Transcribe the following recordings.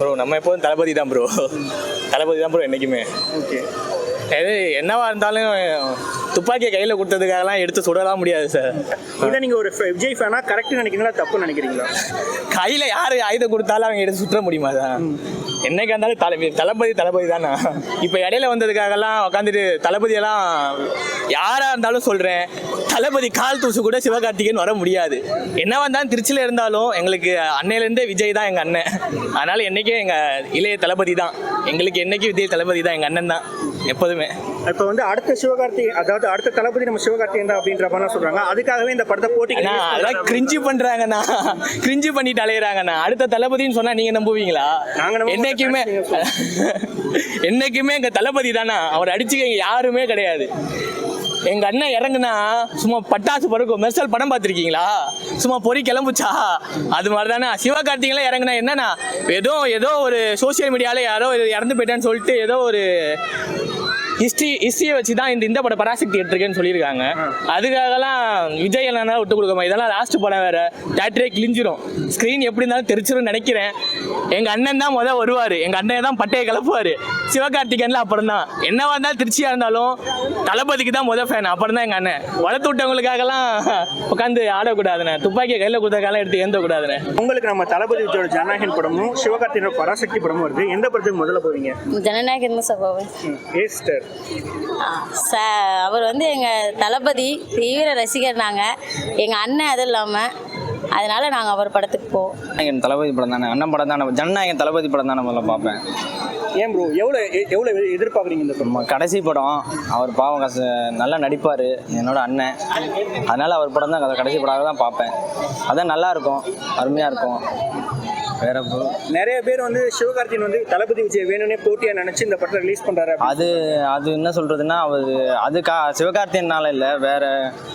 Bro நம்ம எப்போதும் தளபதி தான் ப்ரோ தளபதி தான் ப்ரோ என்றைக்குமே ஓகே எது என்னவா இருந்தாலும் துப்பாக்கியை கையில் கொடுத்ததுக்காகலாம் எடுத்து சுடலாம் முடியாது சார் இதை நீங்க ஒரு விஜய் ஃபேனா கரெக்ட் நினைக்கிறீங்களா தப்பு நினைக்கிறீங்களா? கையில் யார் ஆயுதம் கொடுத்தாலும் அவங்க எடுத்து சுற்ற முடியுமா சார் என்னைக்கு இருந்தாலும் தளபதி தளபதி தளபதி தானே? இப்போ இடையில வந்ததுக்காகலாம் உட்காந்துட்டு தளபதியெல்லாம் யாராக இருந்தாலும் சொல்கிறேன் தளபதி கால் தூசு கூட சிவகார்த்திகேயன் வர முடியாது. என்ன வந்தாலும் திருச்சியில் இருந்தாலும் எங்களுக்கு அன்னையிலேருந்தே விஜய் தான் எங்கள் அண்ணன். அதனால் என்றைக்கும் எங்கள் இளைய தளபதி தான். எங்களுக்கு என்றைக்கும் விஜய் தளபதி தான் எங்கள் அண்ணன் தான். எப்போதுமே. இப்போ வந்து அடுத்த சிவகார்த்திகேயன் அதாவது அடுத்த தளபதி நம்ம சிவகார்த்திகேயன் தான் அப்படின்ற மாதிரிலாம் சொல்றாங்க. அதுக்காகவே இந்த படத்தை release அதெல்லாம். கிரிஞ்சு பண்றாங்கண்ணா. கிரிஞ்சு பண்ணிட்டு அலையிறாங்கண்ணா. அடுத்த தளபதின்னு சொன்னா நீங்க நம்புவீங்களா? நாங்க. என்னைக்குமே என்னைக்குமே எங்க தளபதி தானா அவர் அடிச்சுக்க யாருமே கிடையாது. எங்க அண்ணன் இறங்குனா சும்மா பட்டாசு பறக்கும் மெர்சல் படம் பார்த்துருக்கீங்களா? சும்மா பொறி கிளம்புச்சா? அது மாதிரி தானே சிவகார்த்திகெல்லாம் இறங்குனா என்னன்னா ஏதோ ஏதோ ஒரு சோஷியல் மீடியால யாரோ இறந்து போயிட்டான்னு சொல்லிட்டு ஏதோ ஒரு ஹிஸ்ட்ரி ஹிஸ்ட்ரியை வச்சு தான் இந்த இந்த படம் பராசக்தி எடுத்திருக்கேன்னு சொல்லியிருக்காங்க. அதுக்காகலாம் விஜய் என்ன விட்டு கொடுக்கமா இதெல்லாம் லாஸ்ட் படம் வேற. தேட்டரே கிழிஞ்சிரும். ஸ்க்ரீன் எப்படி இருந்தாலும் தெரிச்சிரும் நினைக்கிறேன். எங்க அண்ணன் தான் முத வருவார். எங்க அண்ணன் தான் பட்டையை கிளப்புவார். சிவகார்த்திகேயன்ல அப்புறம் தான் என்னவா இருந்தாலும் திருச்சியா இருந்தாலும் தளபதிக்கு தான் முத ஃபேன் அப்புறம் தான் எங்க அண்ணன். வளர்த்து விட்டவங்களுக்காகலாம் உட்காந்து ஆடக்கூடாதுண்ணே. துப்பாக்கியை கையில் கொடுத்ததுக்காகலாம் எடுத்து ஏந்த கூடாதுண்ணே உங்களுக்கு நம்ம தளபதி விஜயோட ஜனநாயகன் படமும் சிவகார்த்தியோட பராசக்தி படமும் வருது. எந்த படத்துக்கு முதல்ல போவீங்க? ஜனநாயகம் தான் சார் போவேன். அவர் வந்து எங்கள் தளபதி தீவிர ரசிகர் நாங்கள் எங்கள் அண்ணன் அதுவும் இல்லாமல் அதனால நாங்கள் அவர் படத்துக்கு போவோம் ஜனநாயகன் தளபதி படம் தானே? அண்ணன் படம் தானே? ஜனநாயகன் தளபதி படம் தானே முதல்ல பார்ப்பேன். ஏன் ப்ரோ எவ்வளோ எவ்வளோ எதிர்பார்க்குறீங்க இந்த படம்? கடைசி படம் அவர் பாவம் கச நல்லா நடிப்பார் என்னோட அண்ணன். அதனால அவர் படம் தான் கடைசி படம் தான் பார்ப்பேன். அதான் நல்லா இருக்கும் அருமையாக இருக்கும். வேற. நிறைய பேர் வந்து சிவகார்த்தியன் வந்து தளபதி விஜய் வேணும்னே போட்டியா நினைச்சு இந்த படத்தை ரிலீஸ் பண்றாரு. அது அது என்ன சொல்றதுன்னா அவர் அது கா சிவகார்த்தியனால இல்லை வேற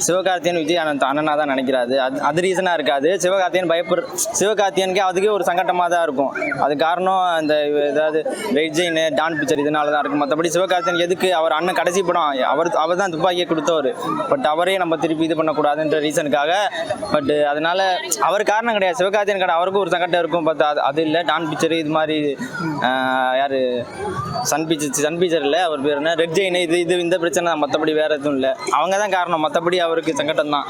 சிவகார்த்தியன் விஜய் அனந்த் அண்ணனா தான் நினைக்கிறாரு. அது அது ரீசனாக இருக்காது. சிவகார்த்தியன் பயப்படு சிவகார்த்தியனுக்கே அதுக்கே ஒரு சங்கட்டமாக தான் இருக்கும். அது காரணம் அந்த ஏதாவது விஜயின் டான் பிக்சர் இதனால தான் இருக்கும் மற்றபடி சிவகார்த்தியன் எதுக்கு அவர் அண்ணன் கடைசி படம் அவர் அவர் தான் துப்பாக்கியை கொடுத்தவர். பட் அவரே நம்ம திருப்பி இது பண்ணக்கூடாதுன்ற ரீசனுக்காக பட் அதனால அவர் காரணம் கிடையாது. சிவகார்த்தியன் கடை அவருக்கும் ஒரு சங்கடம் இருக்கும். பார்த்தா அது அது இல்லை. டான் பிக்சரு இது மாதிரி யார்? சன் பிக்சர் சன் பிக்சர் இல்லை. அவர் பேர் என்ன? Red Giant. இது இது இந்த பிரச்சனை தான். மற்றபடி வேறு எதுவும் இல்லை. அவங்க தான் காரணம். மற்றபடி அவருக்கு சங்கடம் தான்